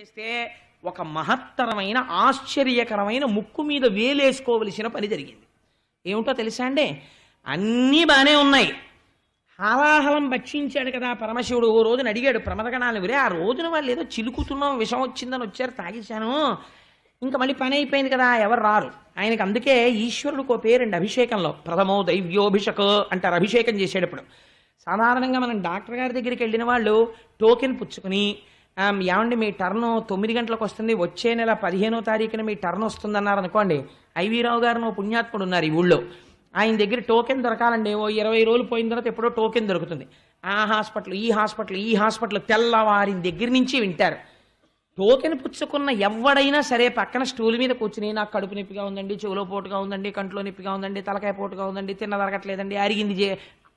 చేస్తే ఒక మహత్తరమైన ఆశ్చర్యకరమైన ముక్కు మీద వేలేసుకోవలసిన పని జరిగింది. ఏమిటో తెలుసా అండి? అన్నీ బాగానే ఉన్నాయి. హాలాహలం భక్షించాడు కదా పరమశివుడు. ఓ రోజున అడిగాడు ప్రమదగణాలు విరే ఆ రోజున వాళ్ళు ఏదో చిలుకుతున్నాం విషం వచ్చిందని వచ్చారు తాగేశాను. ఇంకా మళ్ళీ పని అయిపోయింది కదా ఎవరు రారు? ఆయనకి అందుకే ఈశ్వరుడికి ఓ పేరండి అభిషేకంలో. ప్రథమో దైవ్యోభిషక్ అంటారు. అభిషేకం చేసేటప్పుడు సాధారణంగా మనం డాక్టర్ గారి దగ్గరికి వెళ్ళిన వాళ్ళు టోకెన్ పుచ్చుకుని ఏమండి మీ టర్న్ తొమ్మిది గంటలకు వస్తుంది. వచ్చే నెల పదిహేనో తారీఖున మీ టర్న్ వస్తుందన్నారు అనుకోండి. ఐవీరావు గారు పుణ్యాత్ముడు ఉన్నారు ఈ ఊళ్ళో. ఆయన దగ్గర టోకెన్ దొరకాలండి. ఓ ఇరవై రోజులు పోయిన తర్వాత ఎప్పుడో టోకెన్ దొరుకుతుంది. ఆ హాస్పిటల్ ఈ హాస్పిటల్ ఈ హాస్పిటల్ తెల్లవారి దగ్గర నుంచి వింటారు. టోకెన్ పుచ్చుకున్న ఎవడైనా సరే పక్కన స్టూల్ మీద కూర్చుని నాకు కడుపు నొప్పిగా ఉందండి చెవులో పోటుగా ఉందండి కంట్లో నొప్పిగా ఉందండి తలకాయ పోటుగా ఉందండి తిన్న అరగట్లేదండి అరిగింది చే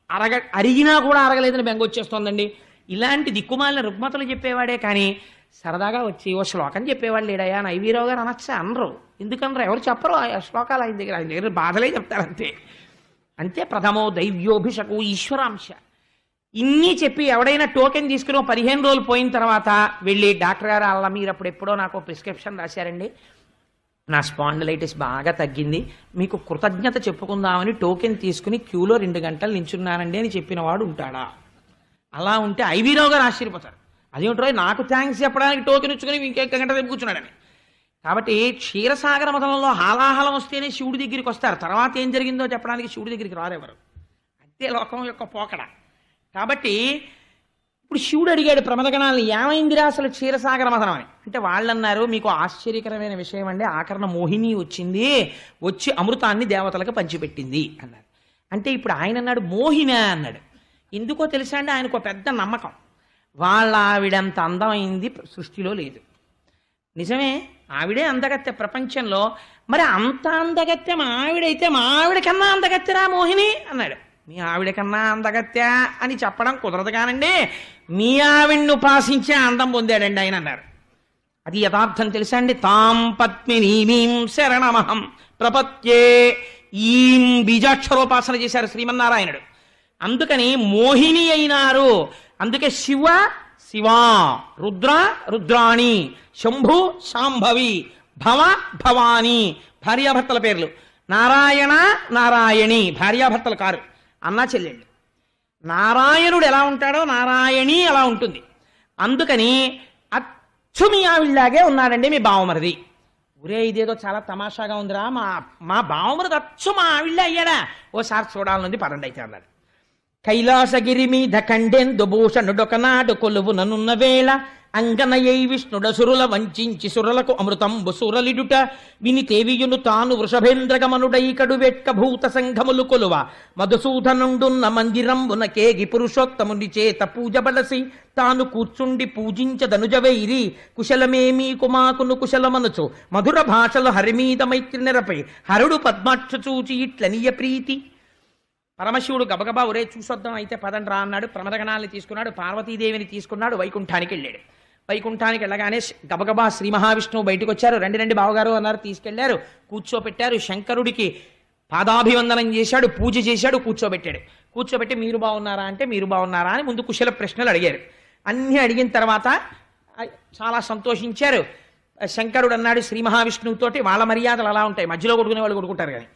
అరగ అరిగినా కూడా అరగలేదని బెంగ వచ్చేస్తోందండి ఇలాంటి దిక్కుమాలిన రుగ్మతలు చెప్పేవాడే కానీ సరదాగా వచ్చి ఓ శ్లోకం చెప్పేవాళ్ళు లేడయా అని ఐవీరావు గారు అనొచ్చా అనరు. ఎందుకనరు? ఎవరు చెప్పరు ఆ శ్లోకాలు ఆయన దగ్గర. ఆయన దగ్గర బాధలే చెప్తారంతే. అంతే ప్రథమో దైవ్యోభిషకు ఈశ్వరాంశ. ఇన్ని చెప్పి ఎవడైనా టోకెన్ తీసుకుని పదిహేను రోజులు పోయిన తర్వాత వెళ్ళి డాక్టర్ గారు అలా మీరు అప్పుడు ఎప్పుడో నాకు ప్రిస్క్రిప్షన్ రాశారండి. నా స్పాండిలైటిస్ బాగా తగ్గింది. మీకు కృతజ్ఞత చెప్పుకుందామని టోకెన్ తీసుకుని క్యూలో రెండు గంటలు నించున్నానండి అని చెప్పిన వాడు ఉంటాడా? అలా ఉంటే ఐవీరావు గారు ఆశ్చర్యపోతారు. అదేమిటో నాకు థ్యాంక్స్ చెప్పడానికి టోకెన్ ఇచ్చుకుని ఇంకొక గంట రేపు కూర్చున్నాడని. కాబట్టి క్షీరసాగర మతంలో హాలాహలం వస్తేనే శివుడి దగ్గరికి వస్తారు. తర్వాత ఏం జరిగిందో చెప్పడానికి శివుడి దగ్గరికి రారెవరు అంతే లోకం యొక్క పోకడ. కాబట్టి ఇప్పుడు శివుడు అడిగాడు ప్రమదగణాలను ఏమైందిరా అసలు క్షీరసాగర మథనం అని? అంటే వాళ్ళన్నారు మీకు ఆశ్చర్యకరమైన విషయం అండి. ఆకరణ మోహిని వచ్చింది. వచ్చి అమృతాన్ని దేవతలకు పంచిపెట్టింది అన్నారు. అంటే ఇప్పుడు ఆయన అన్నాడు మోహిన అన్నాడు. ఎందుకో తెలుసా అండి? ఆయనకు ఒక పెద్ద నమ్మకం. వాళ్ళ ఆవిడంత అందమైంది సృష్టిలో లేదు. నిజమే ఆవిడే అందగత్తె ప్రపంచంలో. మరి అంత అందగత్తె మా ఆవిడైతే మా ఆవిడ కన్నా అందగత్తెరా మోహిని? అన్నాడు. మీ ఆవిడ కన్నా అందగత్తె అని చెప్పడం కుదరదు కానండి. మీ ఆవిడ్ని ఉపాసించే అందం పొందాడండి ఆయన అన్నారు. అది యథార్థం తెలుసా అండి? తాం పద్మినీమీం శరణమహం ప్రపత్యే. ఈం బీజాక్షరోపాసన చేశారు శ్రీమన్నారాయణుడు. అందుకని మోహిని అయినారు. అందుకే శివ శివా రుద్ర రుద్రాణి శంభు శాంభవి భవ భవాని భార్యాభర్తల పేర్లు. నారాయణ నారాయణి భార్యాభర్తలు కారు. అన్నా చెల్లెళ్ళు. నారాయణుడు ఎలా ఉంటాడో నారాయణి అలా ఉంటుంది. అందుకని అచ్చు మీ ఆవిళ్ళలాగే ఉన్నాడండి మీ బావమరిది. ఒరే ఇదేదో చాలా తమాషాగా ఉందిరా. మా మా బావమరిది అచ్చు మా ఆవిళ్ళ అయ్యాడా? ఓసారి చూడాలనుంది పదండి అయితే అన్నాడు. కైలాసగిరి మీద కండెందు భూషణుడొకనాడు కొలువు వేళ అంగనయై విష్ణుడ సురుల వంచించి సురలకు అమృతంబు సురలిడుట. విని తేవియును తాను వృషభేంద్రగమనుడై కడు భూత సంఘములు కొలువ. మధుసూదనుండున్న మందిరంబున కేగి పురుషోత్తముని చేత పూజబలసి తాను కూర్చుండి పూజించదనుజవైరి. కుశలమేమీ కుమాకును కుశలమనుచు. మధుర భాషలు హరిమీద మైత్రి నెరపై హరుడు పద్మాక్ష చూచి ఇట్లనియ ప్రీతి. పరమశివుడు గబగబా ఒరే చూసొద్దాం అయితే పదండి రా అన్నాడు. ప్రమదగణాన్ని తీసుకున్నాడు పార్వతీదేవిని తీసుకున్నాడు వైకుంఠానికి వెళ్ళాడు. వైకుంఠానికి వెళ్ళగానే గబగబా శ్రీ మహావిష్ణువు బయటకు వచ్చారు రెండు రెండు బావగారు అన్నారు. తీసుకెళ్ళారు. కూర్చోపెట్టారు. శంకరుడికి పాదాభివందనం చేశాడు పూజ చేశాడు కూర్చోబెట్టాడు. కూర్చోబెట్టి మీరు బాగున్నారా అంటే మీరు బాగున్నారా అని ముందు కుశల ప్రశ్నలు అడిగారు. అన్నీ అడిగిన తర్వాత చాలా సంతోషించారు. శంకరుడు అన్నాడు శ్రీ మహావిష్ణువుతోటి వాళ్ళ మర్యాదలు అలా ఉంటాయి. మధ్యలో కొడుకునే వాళ్ళు కొడుకుంటారు కానీ.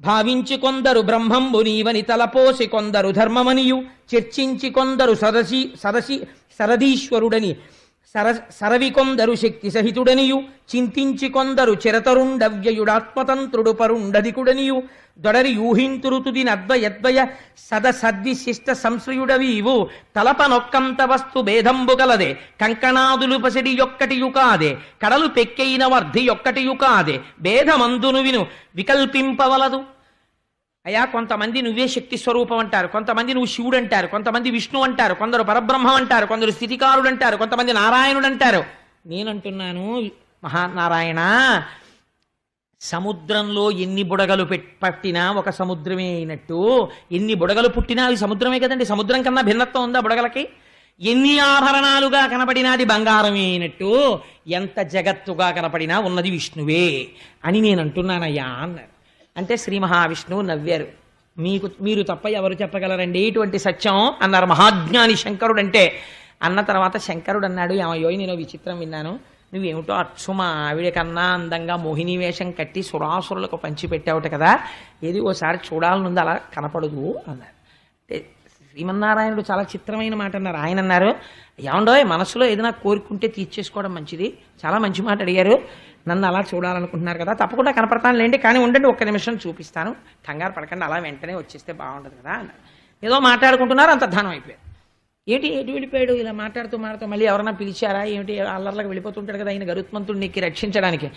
భావించి కొందరు బ్రహ్మంబు నీవని తలపోసి కొందరు ధర్మమనియు చర్చించి కొందరు సదసి సదసి సరదీశ్వరుడని సర సరవికొందరు శక్తి సహితుడనియు చింతించి కొందరు చిరతరుండవ్యయుడాత్మతంత్రుడు పరుండధికుడనియు దొడరి యూహింతురుతుది నద్వయద్వయ సద సద్ది శిష్ట సంశ్రయుడవీవు తలపనొక్కంత వస్తు భేదంబు గలదే కంకణాదులు పసిడి యొక్కటి యుకాదే కడలు పెక్కైన వర్ధి యొక్కటి యుకాదే భేదమందును విను వికల్పింపవలదు. అయ్యా కొంతమంది నువ్వే శక్తి స్వరూపం అంటారు. కొంతమంది నువ్వు శివుడు అంటారు. కొంతమంది విష్ణు అంటారు. కొందరు పరబ్రహ్మం అంటారు. కొందరు స్థితికారుడు అంటారు. కొంతమంది నారాయణుడు అంటారు. నేనంటున్నాను మహానారాయణ సముద్రంలో ఎన్ని బుడగలు పట్టినా ఒక సముద్రమే అయినట్టు. ఎన్ని బుడగలు పుట్టినా అవి సముద్రమే కదండి. సముద్రం కన్నా భిన్నత్వం ఉందా బుడగలకి? ఎన్ని ఆభరణాలుగా కనపడినాది బంగారమే అయినట్టు. ఎంత జగత్తుగా కనపడినా ఉన్నది విష్ణువే అని నేను అంటున్నానయ్యా అన్నారు. అంటే శ్రీ మహావిష్ణువు నవ్వారు. మీకు మీరు తప్ప ఎవరు చెప్పగలరండి? ఇటువంటి సత్యం అన్నారు మహాజ్ఞాని శంకరుడు అంటే అన్న తర్వాత శంకరుడు అన్నాడు ఏమయ్యో నేను విచిత్రం విన్నాను. నువ్వేమిటో అచ్చు మా ఆవిడ కన్నా అందంగా మోహిని వేషం కట్టి సురాసురులకు పంచిపెట్టావుట కదా. ఏది ఓసారి చూడాలనుంది అలా కనపడదు అన్నారు. అంటే శ్రీమన్నారాయణుడు చాలా చిత్రమైన మాట అన్నారు. ఆయన అన్నారు ఏమండో మనసులో ఏదైనా కోరుకుంటే తీర్చేసుకోవడం మంచిది. చాలా మంచి మాట అడిగారు. నన్ను అలా చూడాలనుకుంటున్నారు కదా తప్పకుండా కనపడతాను లేండి కానీ ఉండండి ఒక్క నిమిషం చూపిస్తాను. కంగారు పడకండి అలా వెంటనే వచ్చేస్తే బాగుండదు కదా అన్నారు. ఏదో మాట్లాడుకుంటున్నారు అంత ధనం అయిపోయారు ఏంటి ఎటు వెళ్ళిపోయాడు ఇలా మాట్లాడుతూ మాట్లాడుతూ మళ్ళీ ఎవరైనా పిలిచారా? ఏమిటి అల్లర్లకు వెళ్ళిపోతుంటాడు కదా ఆయన గరుత్మంతుడికి రక్షించడానికి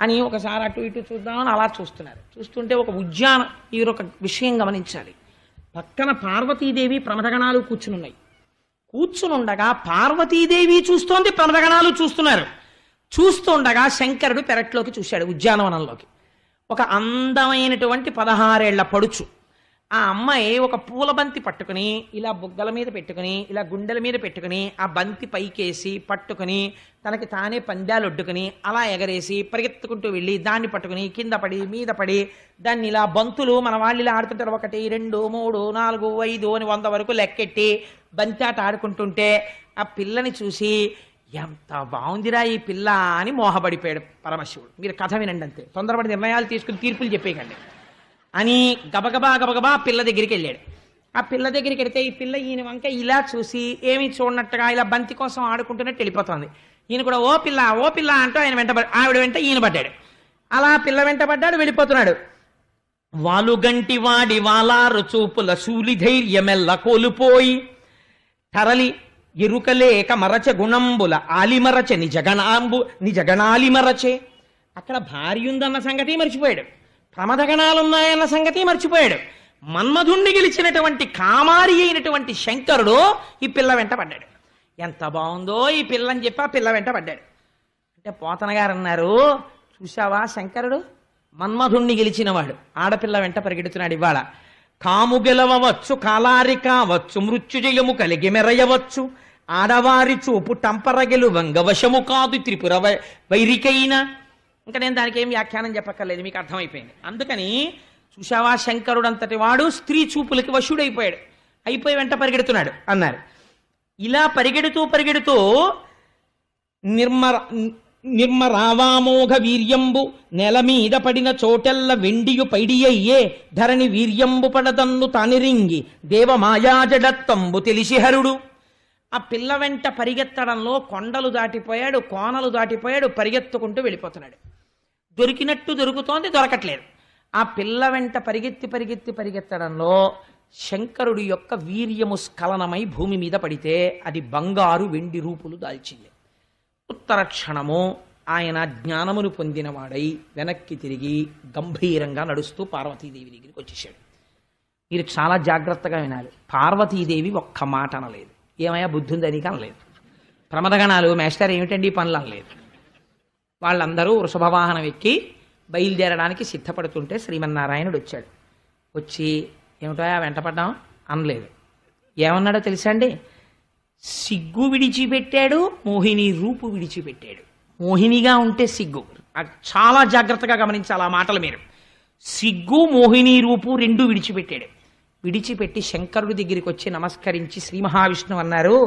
అని ఒకసారి అటు ఇటు చూద్దామని అలా చూస్తున్నారు. చూస్తుంటే ఒక ఉద్యాన మీరు ఒక విషయం గమనించాలి. పక్కన పార్వతీదేవి ప్రమదగణాలు కూర్చునున్నాయి. కూర్చునుండగా పార్వతీదేవి చూస్తోంది ప్రమదగణాలు చూస్తున్నారు. చూస్తుండగా శంకరుడు పెరట్లోకి చూశాడు ఉద్యానవనంలోకి. ఒక అందమైనటువంటి పదహారేళ్ళ పడుచు. ఆ అమ్మాయి ఒక పూల బంతి పట్టుకుని ఇలా బుగ్గల మీద పెట్టుకుని ఇలా గుండెల మీద పెట్టుకుని ఆ బంతి పైకేసి పట్టుకుని తనకి తానే పందాలు ఒడ్డుకుని అలా ఎగరేసి పరిగెత్తుకుంటూ వెళ్ళి దాన్ని పట్టుకుని కింద పడి మీద పడి దాన్ని ఇలా బంతులు మన వాళ్ళు ఇలా ఆడుతుంటారు ఒకటి రెండు మూడు నాలుగు ఐదు అని వంద వరకు లెక్కెట్టి బంతి ఆట ఆడుకుంటుంటే ఆ పిల్లని చూసి ఎంత బాగుందిరా ఈ పిల్ల అని మోహపడిపోయాడు పరమశివుడు. మీరు కథ వినండి అంతే. తొందరపడి నిర్ణయాలు తీసుకుని తీర్పులు చెప్పేయకండి. అని గబగబా గబగబా పిల్ల దగ్గరికి వెళ్ళాడు. ఆ పిల్ల దగ్గరికి వెళితే ఈ పిల్ల ఈయన వంక ఇలా చూసి ఏమి చూడనట్టుగా ఇలా బంతి కోసం ఆడుకుంటున్నట్టు వెళ్ళిపోతుంది. ఈయన కూడా ఓ పిల్ల ఓ పిల్ల అంటూ ఆయన వెంట ఆవిడ వెంట ఈయన పడ్డాడు. అలా పిల్ల వెంట పడ్డాడు వెళ్ళిపోతున్నాడు. వాలుగంటి వాడి వాలారు చూపుల శూలి ధైర్యమెల్ల కోల్పోయి తరలి ఎరుకలేక మరచ గుణంబుల ఆలిమరచ నిజగణాంబు నిజగణాలిమరచే. అక్కడ భార్య ఉందన్న సంగతి మర్చిపోయాడు. ప్రమదగణాలున్నాయన్న సంగతి మర్చిపోయాడు. మన్మధుణ్ణి గెలిచినటువంటి కామారి అయినటువంటి శంకరుడు ఈ పిల్ల వెంట పడ్డాడు. ఎంత బాగుందో ఈ పిల్ల అని చెప్పి ఆ పిల్ల వెంట పడ్డాడు. అంటే పోతన గారు అన్నారు చూశావా శంకరుడు? మన్మధుణ్ణి గెలిచినవాడు. ఆడపిల్ల వెంట పరిగెడుతున్నాడు ఇవాళ. కాము గెలవచ్చు కాలారి కావచ్చు మృత్యుజయము కలిగి మెరయవచ్చు. ఆడవారి చూపు టంపరగెలు వంగవశము కాదు త్రిపుర వై- వైరికైన. ఇంకా నేను దానికి ఏం వ్యాఖ్యానం చెప్పక్కర్లేదు మీకు అర్థమైపోయింది. అందుకని చూశావా శంకరుడు అంతటి వాడు స్త్రీ చూపులకి వశుడైపోయాడు. అయిపోయి వెంట పరిగెడుతున్నాడు అన్నారు. ఇలా పరిగెడుతూ పరిగెడుతూ నిర్మర నిర్మరావామోఘ వీర్యంబు నెల మీద పడిన చోటెల్ల వెండియు పైడియయ్యే ధరణి వీర్యంబు పడదన్ను దేవ దేవమాయాజడత్తంబు తెలిసి హరుడు ఆ పిల్ల వెంట పరిగెత్తడంలో కొండలు దాటిపోయాడు కోనలు దాటిపోయాడు పరిగెత్తుకుంటూ వెళ్ళిపోతున్నాడు. దొరికినట్టు దొరుకుతోంది దొరకట్లేదు. ఆ పిల్ల వెంట పరిగెత్తి పరిగెత్తి పరిగెత్తడంలో శంకరుడి యొక్క వీర్యము స్ఖలనమై భూమి మీద పడితే అది బంగారు వెండి రూపులు దాల్చింది. ఉత్తర క్షణము ఆయన జ్ఞానమును పొందినవాడై వెనక్కి తిరిగి గంభీరంగా నడుస్తూ పార్వతీదేవి దగ్గరికి వచ్చేసాడు మీరు చాలా జాగ్రత్తగా వినాలి. పార్వతీదేవి ఒక్క మాట అనలేదు. ఏమయ్యా బుద్ధి ఉందని అనలేదు ప్రమదగణాలు మేస్టర్ ఏమిటండి పనులు అనలేదు వాళ్ళందరూ వృషభవాహనం ఎక్కి బయలుదేరడానికి సిద్ధపడుతుంటే శ్రీమన్నారాయణుడు వచ్చాడు వచ్చి ఏమిటో వెంటపడ్డాం అనలేదు. ఏమన్నాడో తెలుసా అండి? సిగ్గు విడిచిపెట్టాడు మోహిని రూపు విడిచిపెట్టాడు. మోహినిగా ఉంటే సిగ్గు. చాలా జాగ్రత్తగా గమనించాలి ఆ మాటలు మీరు. సిగ్గు మోహిని రూపు రెండు విడిచిపెట్టాడు. విడిచిపెట్టి శంకరుడి దగ్గరికి వచ్చి నమస్కరించి శ్రీ మహావిష్ణువు అన్నారు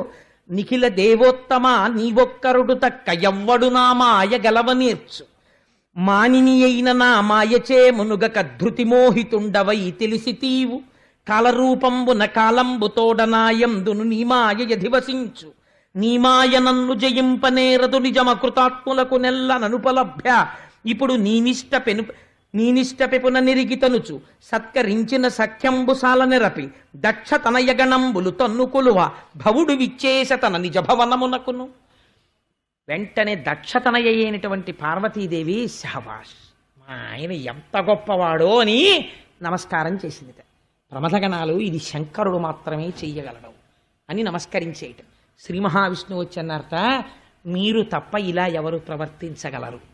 నిఖిల దేవోత్తమ నీవొక్కరుడు తక్క ఎవ్వడు నా మాయ గలవనేర్చు మానిని అయిన నా మాయచే మునుగక ధృతి మోహితుండవై తెలిసి తీవు. కాలరూపంబున కాలంబు తోడనాయందును నీ మాయ యధివసించు నీ మాయ నన్ను జయింపనేరదు నిజమ కృతాత్ములకు నెల్ల ననుపలభ్య ఇప్పుడు నీనిష్ట పెను నీ నిష్ట పెపున నిరిగితనుచు సత్కరించిన సఖ్యంబుసాల నెరపి దక్ష తనయగణంబులు తన్ను కొలువ భవుడు విచ్చేస తన నిజ భవనమునకును వెంటనే దక్షతనయ అయినటువంటి పార్వతీదేవి శహబాష్ మా ఆయన ఎంత గొప్పవాడో అని నమస్కారం చేసిందిట. ప్రమథగణాలు ఇది శంకరుడు మాత్రమే చెయ్యగలడు అని నమస్కరించేయటం శ్రీ మహావిష్ణువు వచ్చన్నారట మీరు తప్ప ఇలా ఎవరు ప్రవర్తించగలరు?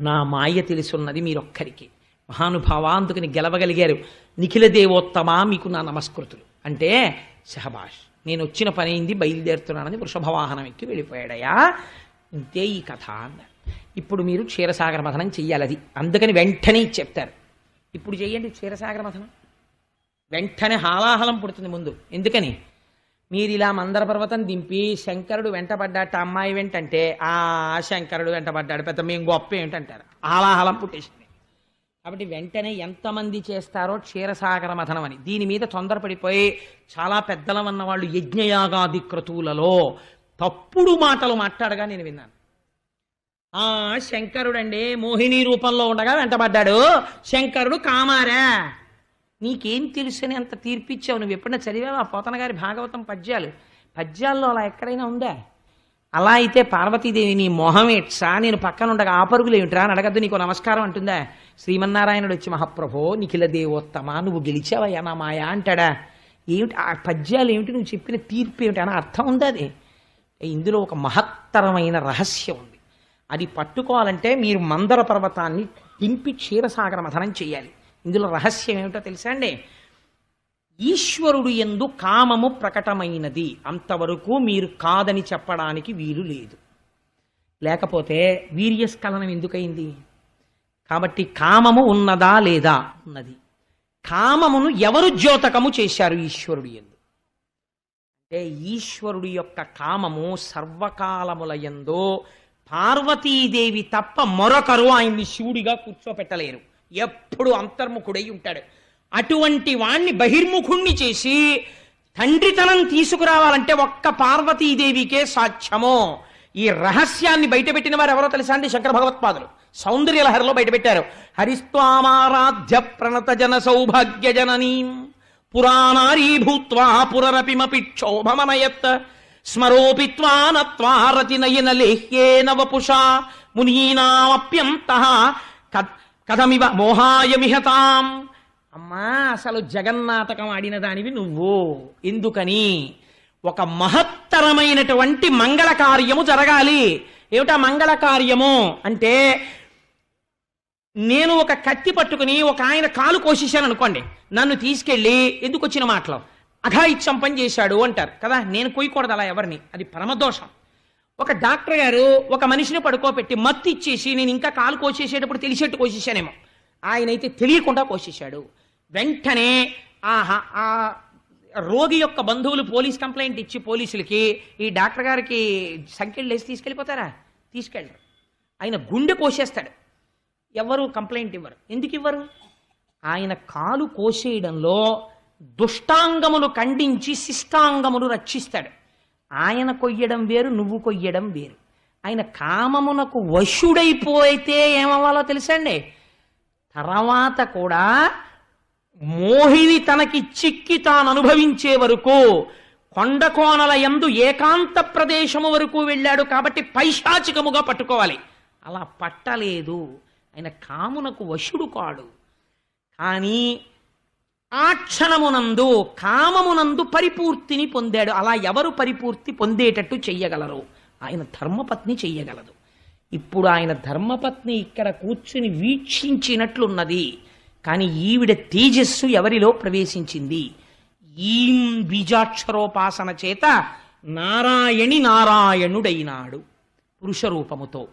నా మాయ తెలుసున్నది మీరొక్కరికి. మహానుభావ అందుకని గెలవగలిగారు. నిఖిల దేవోత్తమ మీకు నా నమస్కృతులు. అంటే షహబాష్ నేను వచ్చిన పని అయింది బయలుదేరుతున్నానని వృషభవాహనం ఎక్కి వెళ్ళిపోయాడయా ఇంతే ఈ కథ అన్నారు. ఇప్పుడు మీరు క్షీరసాగర మథనం చెయ్యాలి అది అందుకని వెంటనే చెప్తారు. ఇప్పుడు చెయ్యండి క్షీరసాగర మథనం. వెంటనే హాలాహలం పుడుతుంది ముందు. ఎందుకని? మీరు ఇలా మందర పర్వతం దింపి శంకరుడు వెంటబడ్డాట అమ్మాయి వెంటంటే ఆ శంకరుడు వెంటబడ్డాడు. పెద్ద మేము గొప్ప ఏంటంటారు ఆలాహలం పుట్టేసింది. కాబట్టి వెంటనే ఎంతమంది చేస్తారో క్షీరసాగర మథనం అని. దీని మీద తొందరపడిపోయి చాలా పెద్దలం ఉన్న వాళ్ళు యజ్ఞయాగాది క్రతువులలో తప్పుడు మాటలు మాట్లాడగా నేను విన్నాను. ఆ శంకరుడండి మోహిని రూపంలో ఉండగా వెంటబడ్డాడు. శంకరుడు కామారా? నీకేం తెలుసని అంత తీర్పిచ్చావు? నువ్వు ఎప్పుడైనా చదివావా? పోతన గారి భాగవతం పద్యాలు. పద్యాల్లో అలా ఎక్కడైనా ఉందా? అలా అయితే పార్వతీదేవి నీ మొహం ఏట్సా నేను పక్కన ఉండగా ఆ పరుగులు ఏమిట్రా అని అడగద్దు నీకు నమస్కారం అంటుందా? శ్రీమన్నారాయణుడు వచ్చి మహాప్రభో నిఖిల దేవోత్తమా నువ్వు గెలిచావయ్యా నా మాయా? అంటాడా. ఏమిటి ఆ పద్యాలు ఏమిటి నువ్వు చెప్పిన తీర్పు ఏమిటి అని అర్థం ఉందా అది? ఇందులో ఒక మహత్తరమైన రహస్యం ఉంది. అది పట్టుకోవాలంటే మీరు మందర పర్వతాన్ని దింపి క్షీరసాగర మథనం చేయాలి. ఇందులో రహస్యం ఏమిటో తెలుసా అండి? ఈశ్వరుడు ఎందు కామము ప్రకటమైనది. అంతవరకు మీరు కాదని చెప్పడానికి వీలు లేదు. లేకపోతే వీర్యస్ఖలనం ఎందుకైంది? కాబట్టి కామము ఉన్నదా లేదా ఉన్నది కామమును ఎవరు ద్యోతకము చేశారు ఈశ్వరుడు ఎందు? అంటే ఈశ్వరుడి యొక్క కామము సర్వకాలముల ఎందో పార్వతీదేవి తప్ప మరొకరు ఆయన్ని శివుడిగా కూర్చోపెట్టలేరు. ఎప్పుడు అంతర్ముఖుడై ఉంటాడు. అటువంటి వాణ్ణి బహిర్ముఖుణ్ణి చేసి తండ్రితనం తీసుకురావాలంటే ఒక్క పార్వతీదేవికే సాక్ష్యమో ఈ రహస్యాన్ని బయటపెట్టిన వారు ఎవరో తెలుసా అండి? శంకర భగవత్పాదులు. సౌందర్యలహరిలో బయటపెట్టారు. హరిస్వామారాధ్య ప్రణత జన సౌభాగ్య జననీ పురాణారీ భూత్వా పురరపిమపి క్షోభమనయత్ స్మరోపిత్వానత్వారతి నయన లేహ్యే నవపుషా వపుషా మునీనామప్యంత కథమివ మోహాయమిహతాం. అమ్మా అసలు జగన్నాటకం ఆడిన దానివి నువ్వు. ఎందుకని? ఒక మహత్తరమైనటువంటి మంగళ కార్యము జరగాలి. ఏమిటా మంగళ కార్యము అంటే నేను ఒక కత్తి పట్టుకుని ఒక ఆయన కాలు కోసేశాను అనుకోండి. నన్ను తీసుకెళ్ళి ఎందుకు వచ్చిన మాటలు? అఘాయిత్యం పని చేశాడు అంటారు కదా నేను కొయ్యకూడదు అలా ఎవరిని? అది పరమదోషం. ఒక డాక్టర్ గారు ఒక మనిషిని పడుకోబెట్టి మత్తు ఇచ్చేసి నేను ఇంకా కాలు కోసేసేటప్పుడు తెలిసేట్టు కోసేసానేమో ఆయన అయితే తెలియకుండా కోసేశాడు. వెంటనే ఆహా ఆ రోగి యొక్క బంధువులు పోలీస్ కంప్లైంట్ ఇచ్చి పోలీసులకి ఈ డాక్టర్ గారికి సంఖ్యలు వేసి తీసుకెళ్ళిపోతారా? తీసుకెళ్ళరు. ఆయన గుండె కోసేస్తాడు. ఎవరు కంప్లైంట్ ఇవ్వరు. ఎందుకు ఇవ్వరు? ఆయన కాలు కోసేయడంలో దుష్టాంగములు ఖండించి శిష్టాంగములు రక్షిస్తాడు. ఆయన కొయ్యడం వేరు నువ్వు కొయ్యడం వేరు. ఆయన కామమునకు వశుడైపోయితే ఏమవ్వాలో తెలుసండి? తర్వాత కూడా మోహిని తనకి చిక్కి తాను అనుభవించే వరకు కొండ కోనల యందు ఏకాంత ప్రదేశము వరకు వెళ్ళాడు కాబట్టి పైశాచికముగా పట్టుకోవాలి. అలా పట్టలేదు. ఆయన కామునకు వశుడు కాడు. కానీ ఆ క్షణమునందు కామమునందు పరిపూర్తిని పొందాడు. అలా ఎవరు పరిపూర్తి పొందేటట్టు చెయ్యగలరు? ఆయన ధర్మపత్ని చెయ్యగలదు. ఇప్పుడు ఆయన ధర్మపత్ని ఇక్కడ కూర్చుని వీక్షించినట్లున్నది. కానీ ఈవిడ తేజస్సు ఎవరిలో ప్రవేశించింది? ఈం బీజాక్షరోపాసన చేత నారాయణి నారాయణుడైనాడు పురుషరూపముతో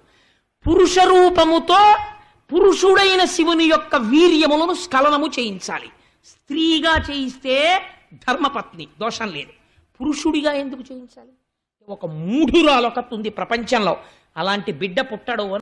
పురుషరూపముతో పురుషుడైన శివుని యొక్క వీర్యములను స్ఖలనము చేయించాలి. స్త్రీగా చేయిస్తే ధర్మపత్ని దోషం లేదు. పురుషుడిగా ఎందుకు చేయించాలి? ఒక మూఢురాలొకటి ఉంది ప్రపంచంలో. అలాంటి బిడ్డ పుట్టడు